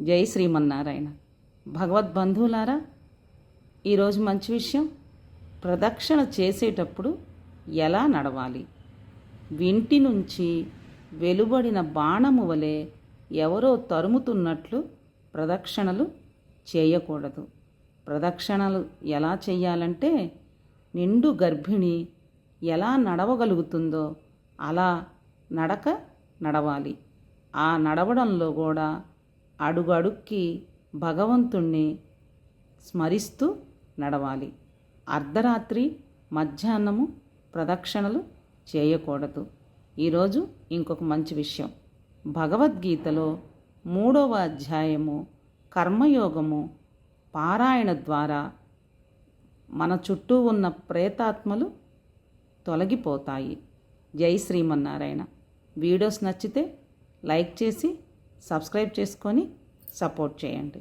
జై శ్రీమన్నారాయణ. భగవద్బంధువులారా ఈరోజు మంచి విషయం ప్రదక్షిణ చేసేటప్పుడు ఎలా నడవాలి? వింటి నుంచి వెలువడిన బాణము వలె ఎవరో తరుముతున్నట్లు ప్రదక్షిణలు చేయకూడదు. ప్రదక్షిణలు ఎలా చేయాలంటే నిండు గర్భిణి ఎలా నడవగలుగుతుందో అలా నడక నడవాలి. ఆ నడవడంలో కూడా అడుగడుక్కి భగవంతుణ్ణి స్మరిస్తూ నడవాలి. అర్ధరాత్రి మధ్యాహ్నము ప్రదక్షిణలు చేయకూడదు. ఈరోజు ఇంకొక మంచి విషయం. భగవద్గీతలో మూడవ అధ్యాయము కర్మయోగము పారాయణ ద్వారా మన చుట్టూ ఉన్న ప్రేతాత్మలు తొలగిపోతాయి. జై శ్రీమన్నారాయణ. వీడియోస్ నచ్చితే లైక్ చేసి సబ్స్క్రైబ్ చేసుకొని సపోర్ట్ చేయండి.